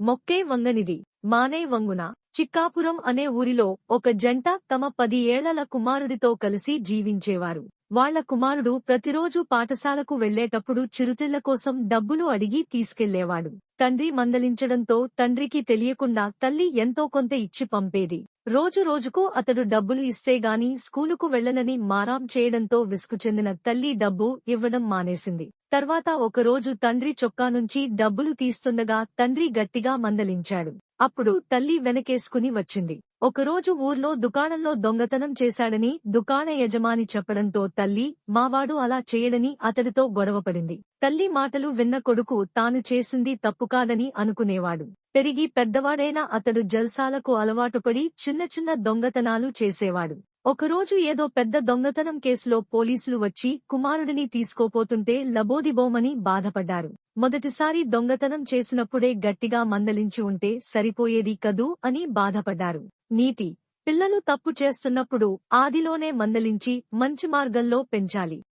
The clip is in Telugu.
మొక్కే వంగనిది. మానే వంగున. చిక్కాపురం అనే ఊరిలో ఒక జంట తమ పది ఏళ్ళ కుమారుడితో కలిసి జీవించేవారు. వాళ్ళ కుమారుడు ప్రతిరోజు పాఠశాలకు వెళ్ళేటప్పుడు చిరుతిళ్ళ కోసం డబ్బులు అడిగి తీసుకెళ్ళేవాడు. తండ్రి మందలించడంతో తండ్రికి తెలియకుండా తల్లి ఎంతో కొంత ఇచ్చి పంపేది. రోజు రోజుకు అతడు డబ్బులు ఇస్తేగాని స్కూలుకు వెళ్ళనని మారాం చేయడంతో విసుగు చెందిన తల్లి డబ్బు ఇవ్వడం మానేసింది. తర్వాత ఒకరోజు తండ్రి చొక్కా నుంచి డబ్బులు తీస్తుండగా తండ్రి గట్టిగా మందలించాడు. అప్పుడు తల్లి వెనకేసుకుని వచ్చింది. ఒకరోజు ఊర్లో దుకాణంలో దొంగతనం చేశాడని దుకాణ యజమాని చెప్పడంతో తల్లి మావాడు అలా చేయడని అతడితో గొడవపడింది. తల్లి మాటలు విన్న కొడుకు తాను చేసింది తప్పు కాదని అనుకునేవాడు. పెరిగి పెద్దవాడైన అతడు జల్సాలకు అలవాటుపడి చిన్న చిన్న దొంగతనాలు చేసేవాడు. ఒకరోజు ఏదో పెద్ద దొంగతనం కేసులో పోలీసులు వచ్చి కుమారుడిని తీసుకోపోతుంటే లబోదిబోమని బాధపడ్డారు. మొదటిసారి దొంగతనం చేసినప్పుడే గట్టిగా మందలించి ఉంటే సరిపోయేది కదూ అని బాధపడ్డారు. నీతి పిల్లలు తప్పు చేస్తున్నప్పుడు ఆదిలోనే మందలించి మంచి మార్గంలో పెంచాలి.